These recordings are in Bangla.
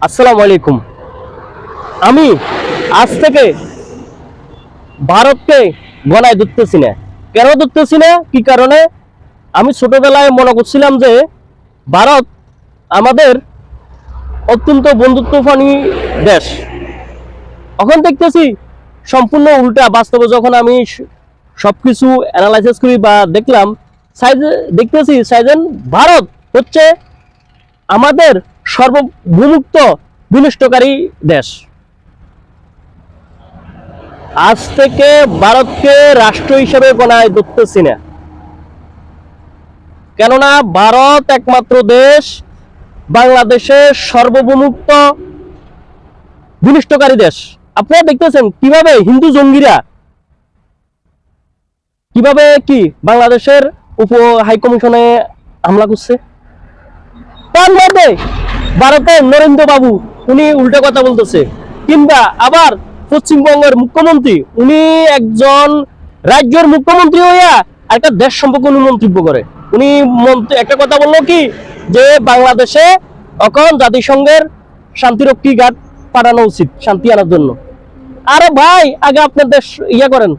আসসালামু আলাইকুম। আমি আজ থেকে ভারতকে গলায় ধরতেছি না। কেন ধরতেছি না? কি কারণে? আমি ছোটবেলায় মনে করছিলাম যে ভারত আমাদের অত্যন্ত বন্ধুত্বপূর্ণ দেশ। এখন দেখতেছি সম্পূর্ণ উল্টা। বাস্তবে যখন আমি স- সবকিছু অ্যানালাইসিস করি বা দেখলাম সাইজ দেখতেছি সাইজেন ভারত হচ্ছে আমাদের সর্বভূমুক্ত বিনষ্টকারী দেশ। আজ থেকে ভারতকে রাষ্ট্র হিসেবে গণায় ধরতেছি না কেননা ভারত একমাত্র দেশ বাংলাদেশের সর্বভূমুক্ত বিনষ্টকারী দেশ। আপনারা দেখতেছেন কীভাবে হিন্দু জঙ্গিরা, কীভাবে কি বাংলাদেশের উপ হাই কমিশনে হামলা করছে? তার মধ্যে ভারতের নরেন্দ্র বাবু উনি উল্টো কথা বলতেছে। কিংবা আবার পশ্চিমবঙ্গের মুখ্যমন্ত্রী, উনি একজন রাজ্যের মুখ্যমন্ত্রী হইয়া একটা দেশ সম্পর্কে উনি মন্তব্য করে। উনি একটা কথা বলল কি, যে বাংলাদেশে এখন জাতিসংঘের শান্তিরক্ষী গার্ড পাঠানো উচিত, শান্তি আনার জন্য। আরে ভাই, আগে আপনার দেশ ইয়া করেন।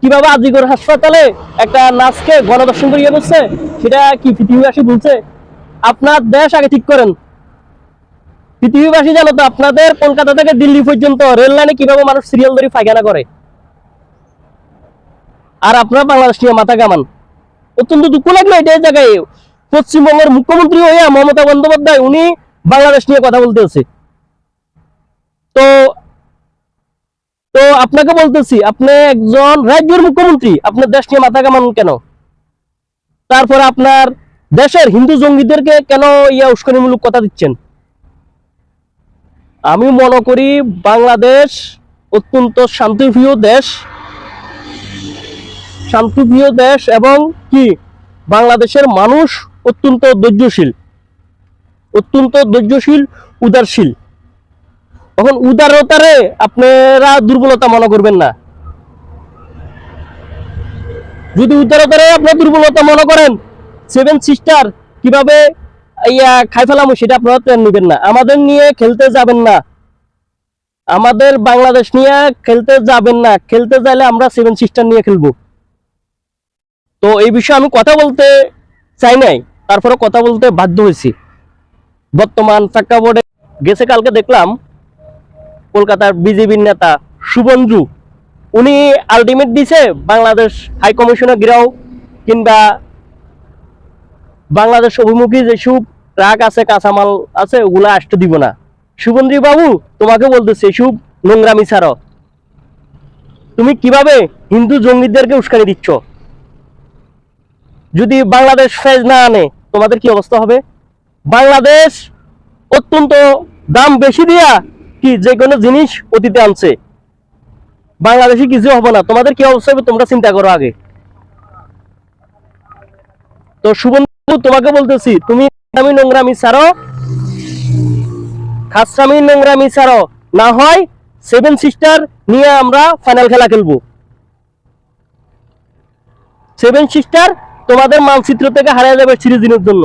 কীভাবে আজিগর হাসপাতালে একটা নাচকে গণদর্শন করিয়া করছে সেটা কি পৃথিবীবাসী বলছে? আপনার দেশ আগে ঠিক করেন। পৃথিবীবাসী জানো তো, আপনাদের কলকাতা থেকে দিল্লি পর্যন্ত রেল লাইনে কীভাবে মানুষ সিরিয়াল ধরে পায়খানা করে? আর আপনারা বাংলাদেশ নিয়ে মাথা কামান। অত্যন্ত দুঃখ লাগল এটাই জায়গায়। পশ্চিমবঙ্গের মুখ্যমন্ত্রী হইয়া মমতা বন্দ্যোপাধ্যায়, উনি বাংলাদেশ নিয়ে কথা বলতেছে তো তো আপনাকে বলতেছি, আপনি একজন রাজ্যের মুখ্যমন্ত্রী, আপনার দেশ নিয়ে মাথা কামান কেন? তারপরে আপনার দেশের হিন্দু জঙ্গিদেরকে কেন ইয়া উস্কানিমূলক কথা দিচ্ছেন? আমি মনে করি বাংলাদেশ অত্যন্ত শান্তিপ্রিয় দেশ। শান্তিপ্রিয় দেশ এবং কি? বাংলাদেশের মানুষ অত্যন্ত ধৈর্যশীল। অত্যন্ত ধৈর্যশীল, উদারশীল। তখন উদারতারে আপনারা দুর্বলতা মনে করবেন না। যদি উদারতারে আপনার দুর্বলতা মনে করেন সেভেন সিস্টার কীভাবে ইয়া খাই ফেলাম, সেটা আপনারা নেবেন না। আমাদের নিয়ে খেলতে যাবেন না। আমাদের বাংলাদেশ নিয়ে খেলতে যাবেন না। খেলতে চাইলে আমরা সেভেন সিস্টার নিয়ে খেলব। তো এই বিষয়ে আমি কথা বলতে চাই নাই। তারপরে কথা বলতে বাধ্য হয়েছি। বর্তমান প্রেক্ষাপটে গেছে, কালকে দেখলাম কলকাতার বিজেপির নেতা শুভঞ্জু উনি আলটিমেট দিছে বাংলাদেশ হাই কমিশনে গিরাও কিংবা বাংলাদেশ অভিমুখী যেসব ট্রাক আছে, কাঁচামাল আছে, ওগুলা আসতে দিব না। শুভন্দ্রী বাবু, তোমাকে বলতেছে এসব নোংরামি ছাড়ো। তুমি কীভাবে হিন্দু জঙ্গিদেরকে উস্কানি দিচ্ছ? যদি বাংলাদেশ ফেজ না আনে, তোমাদের কি অবস্থা হবে? বাংলাদেশ অত্যন্ত দাম বেশি দিয়া কি যে কোনো জিনিস অতীতে আনছে। বাংলাদেশে কিছু হবে না। তোমাদের কি অবস্থা হবে? তোমরা চিন্তা করো আগে। তো শুভন্ধু তোমাকে বলতেছি, তুমি আমি নোংরামি ছাড়ো, খাসরামি নোংরামি না হয় সেভেন সিস্টার নিয়ে আমরা ফাইনাল খেলা খেলব। সেভেন সিস্টার তোমাদের মানচিত্র থেকে হারিয়ে যাবে সিরিজ দিনের জন্য।